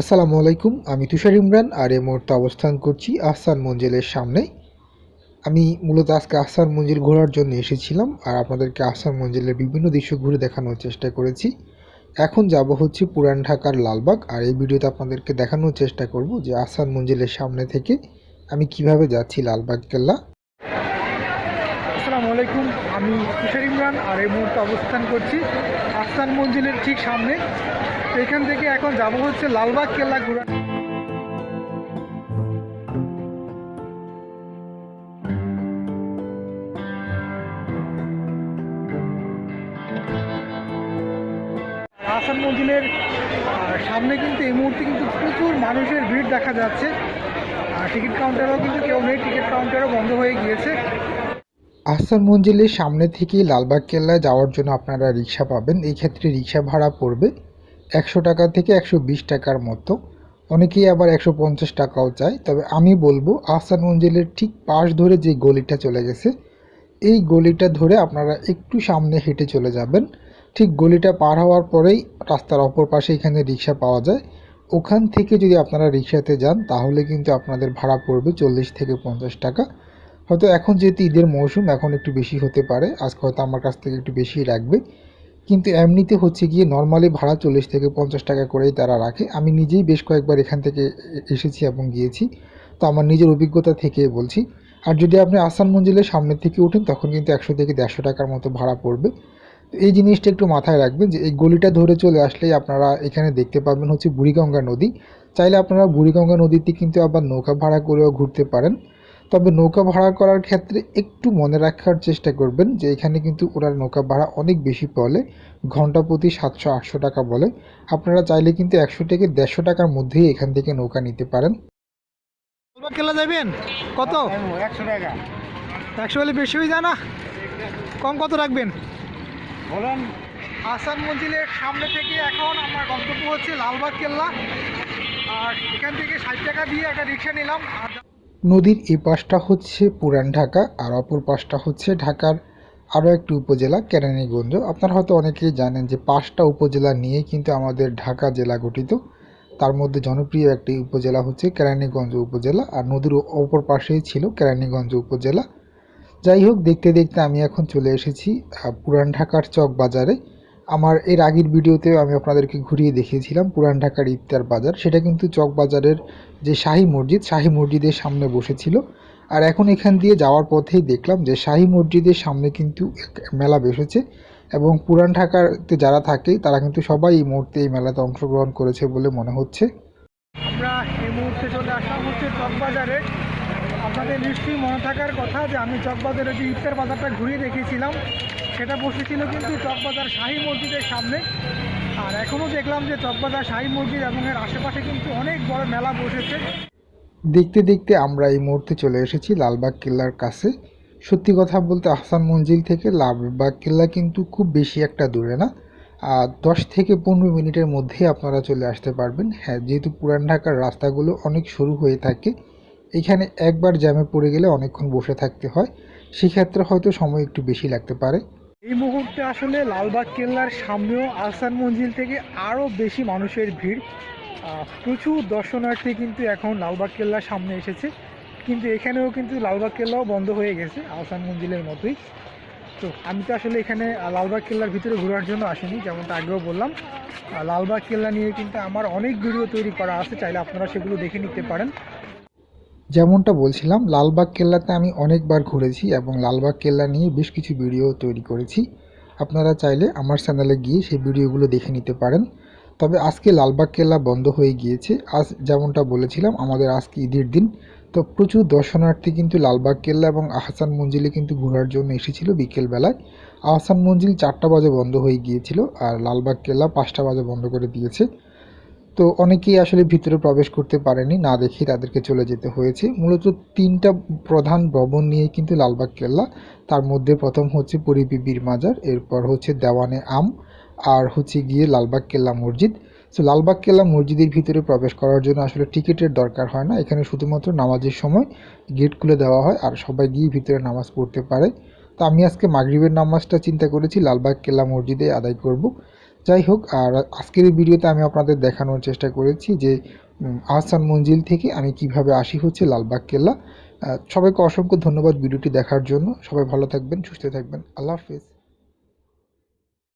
আসসালামু আলাইকুম, আমি তুষার ইমরান আর এ মুহূর্তে অবস্থান করছি আহসান মঞ্জিলের সামনে। আমি মূলত আজকে আহসান মঞ্জিল ঘোরার জন্য এসেছিলাম আর আপনাদেরকে আহসান মঞ্জিলের বিভিন্ন দৃশ্য ঘুরে দেখানোর চেষ্টা করেছি। এখন যাব হচ্ছে পুরান ঢাকার লালবাগ আর এই ভিডিওতে আপনাদেরকে দেখানোর চেষ্টা করব যে আহসান মঞ্জিলের সামনে থেকে আমি কীভাবে যাচ্ছি লালবাগ কেল্লা। আসসালামু আলাইকুম, আমি তুষার ইমরান আর এই মুহূর্তে অবস্থান করছি আহসান মঞ্জিলের ঠিক সামনে। এখান থেকে এখন যাব হচ্ছে লালবাগ কেল্লা ঘোরা মঞ্জিলের আহ, সামনে কিন্তু এই মুহূর্তে কিন্তু প্রচুর মানুষের ভিড় দেখা যাচ্ছে। টিকিট কাউন্টারও কিন্তু কেউ নেই টিকিট কাউন্টারও বন্ধ হয়ে গিয়েছে। আহসান মঞ্জিলের সামনে থেকে লালবাগ কেল্লায় যাওয়ার জন্য আপনারা রিক্সা পাবেন। এই ক্ষেত্রে রিক্সা ভাড়া পড়বে একশো টাকা থেকে একশো বিশ টাকার মতো। অনেকেই আবার একশো পঞ্চাশ টাকাও চায়। তবে আমি বলব, আহসান মঞ্জিলের ঠিক পাশ ধরে যে গলিটা চলে গেছে, এই গলিটা ধরে আপনারা একটু সামনে হেঁটে চলে যাবেন। ঠিক গলিটা পার হওয়ার পরেই রাস্তার অপর পাশে এখানে রিক্সা পাওয়া যায়। ওখান থেকে যদি আপনারা রিক্সাতে যান, তাহলে কিন্তু আপনাদের ভাড়া পড়বে চল্লিশ থেকে পঞ্চাশ টাকা। হয়তো এখন যেহেতু ঈদের মৌসুম, এখন একটু বেশি হতে পারে। আজকে হয়তো আমার কাছ থেকে একটু বেশি রাখবে কিন্তু এমনিতে হচ্ছে গিয়ে নর্মালি ভাড়া চল্লিশ থেকে পঞ্চাশ টাকা করেই তারা রাখে। আমি নিজেই বেশ কয়েকবার এখান থেকে এসেছি এবং গিয়েছি। তো আমার নিজের অভিজ্ঞতা থেকে বলছি। আর যদি আপনি আসান মঞ্জিলের সামনের থেকে উঠেন তখন কিন্তু একশো থেকে দেড়শো টাকার মতো ভাড়া পড়বে। তো এই জিনিসটা একটু মাথায় রাখবেন যে, এই গলিটা ধরে চলে আসলেই আপনারা এখানে দেখতে পাবেন হচ্ছে বুড়িগঙ্গা নদী। চাইলে আপনারা বুড়িগঙ্গা নদীতে কিন্তু আবার নৌকা ভাড়া করেও ঘুরতে পারেন। তবে নৌকা ভাড়া করার ক্ষেত্রে একটু মনে রাখার চেষ্টা করবেন যে এখানে কিন্তু ওনার নৌকা ভাড়া অনেক বেশি বলে ঘণ্টা প্রতি সাতশো আটশো টাকা বলে। আপনারা চাইলে কিন্তু একশো থেকে দেড়শো টাকার মধ্যেই এখান থেকে নৌকা নিতে পারেন। লালবাগ কেল্লা যাবেন কত? একশো টাকা। একশো হলে বেশি হয়ে যায় না? কম কত রাখবেন? বলেন। আসান মঞ্জিলের সামনে থেকে এখন আমার গন্তব্য হচ্ছে লালবাগ কেল্লা। আর এখান থেকে ষাট টাকা দিয়ে একটা রিক্সা নিলাম আর নদীর এই পাশটা হচ্ছে পুরান ঢাকা আর অপর পাশটা হচ্ছে ঢাকার আরও একটি উপজেলা কেরানীগঞ্জ। আপনারা হয়তো অনেকেই জানেন যে পাঁচটা উপজেলা নিয়ে কিন্তু আমাদের ঢাকা জেলা গঠিত। তার মধ্যে জনপ্রিয় একটি উপজেলা হচ্ছে কেরানীগঞ্জ উপজেলা আর নদীর অপর পাশেই ছিল কেরানীগঞ্জ উপজেলা। যাই হোক, দেখতে দেখতে আমি এখন চলে এসেছি পুরান ঢাকার চক বাজারে আমার এর আগের ভিডিওতেও আমি আপনাদেরকে ঘুরিয়ে দেখিয়েছিলাম পুরান ঢাকার ইফতার বাজার। সেটা কিন্তু চক বাজারের যে শাহী মসজিদ, শাহী মসজিদের সামনে বসেছিল। আর এখন এখান দিয়ে যাওয়ার পথেই দেখলাম যে শাহী মসজিদের সামনে কিন্তু মেলা বসেছে এবং পুরান ঢাকাতে যারা থাকে, তারা কিন্তু সবাই এই মুহূর্তে এই মেলাতে অংশগ্রহণ করেছে বলে মনে হচ্ছে। আমরা এই মুহূর্তে চলে আসলাম হচ্ছে চকবাজারে আপনাদের নিশ্চয়ই মনে থাকার কথা যে আমি চকবাজারে যে ইফতার বাজারটা ঘুরিয়ে দেখিয়েছিলাম, সেটা বসেছিল কিন্তু চকবাজার শাহী মসজিদের সামনে। আর এখনও দেখলাম যে চকবাজার শাহী মসজিদ এবং এর আশেপাশে কিন্তু অনেক বড় মেলা বসেছে। দেখতে দেখতে আমরা এই মুহূর্তে চলে এসেছি লালবাগ কেল্লার কাছে। সত্যি কথা বলতে আহসান মঞ্জিল থেকে লালবাগ কেল্লা কিন্তু খুব বেশি একটা দূরে না। আর দশ থেকে পনেরো মিনিটের মধ্যেই আপনারা চলে আসতে পারবেন। হ্যাঁ যেহেতু পুরান ঢাকার রাস্তাগুলো অনেক সরু হয়ে থাকে এখানে একবার জ্যামে পড়ে গেলে অনেকক্ষণ বসে থাকতে হয়। সেক্ষেত্রে হয়তো সময় একটু বেশি লাগতে পারে। এই মুহূর্তে আসলে লালবাগ কেল্লার সামনেও আহসান মঞ্জিল থেকে আরও বেশি মানুষের ভিড়। প্রচুর দর্শনার্থী কিন্তু এখন লালবাগ কেল্লার সামনে এসেছে। কিন্তু এখানেও কিন্তু লালবাগ কেল্লাও বন্ধ হয়ে গেছে আহসান মঞ্জিলের মতোই। তো আমি তো আসলে এখানে লালবাগ কেল্লার ভিতরে ঘোরার জন্য আসিনি, যেমনটা আগেও বললাম। লালবাগ কেল্লা নিয়ে কিন্তু আমার অনেক ভিডিও তৈরি করা আছে, চাইলে আপনারা সেগুলো দেখে নিতে পারেন। যেমনটা বলছিলাম, লালবাগ কেল্লাতে আমি অনেকবার ঘুরেছি এবং লালবাগ কেল্লা নিয়ে বেশ কিছু ভিডিও তৈরি করেছি। আপনারা চাইলে আমার চ্যানেলে গিয়ে সেই ভিডিওগুলো দেখে নিতে পারেন। তবে আজকে লালবাগ কেল্লা বন্ধ হয়ে গিয়েছে। আজ যেমনটা বলেছিলাম, আমাদের আজকে ঈদের দিন। তো প্রচুর দর্শনার্থী কিন্তু লালবাগ কেল্লা এবং আহসান মঞ্জিলে কিন্তু ঘোরার জন্য এসেছিল বিকেলবেলায়। আহসান মঞ্জিল চারটা বাজে বন্ধ হয়ে গিয়েছিল আর লালবাগ কেল্লা পাঁচটা বাজে বন্ধ করে দিয়েছে। তো অনেকেই আসলে ভিতরে প্রবেশ করতে পারেনি, না দেখে তাদেরকে চলে যেতে হয়েছে। মূলত তিনটা প্রধান ভবন নিয়ে কিন্তু লালবাগ কেল্লা, তার মধ্যে প্রথম হচ্ছে পরিবিবির মাজার, এরপর হচ্ছে দেওয়ানে আম, আর হচ্ছে গিয়ে লালবাগ কেল্লা মসজিদ। সো লালবাগ কেল্লা মসজিদের ভিতরে প্রবেশ করার জন্য আসলে টিকিটের দরকার হয় না। এখানে শুধুমাত্র নামাজের সময় গেট খুলে দেওয়া হয়, আর সবাই গিয়ে ভিতরে নামাজ পড়তে পারে। তো আমি আজকে মাগরিবের নামাজটা চিন্তা করেছি, লালবাগ কেল্লা মসজিদে আদায় করব। যাই হোক, আর আজকের ভিডিওতে আমি আপনাদের দেখানোর চেষ্টা করেছি যে আহসান মঞ্জিল থেকে আমি কীভাবে আসি হচ্ছে লালবাগ কেল্লা। সবাইকে অসংখ্য ধন্যবাদ ভিডিওটি দেখার জন্য। সবাই ভালো থাকবেন, সুস্থ থাকবেন। আল্লাহ হাফিজ।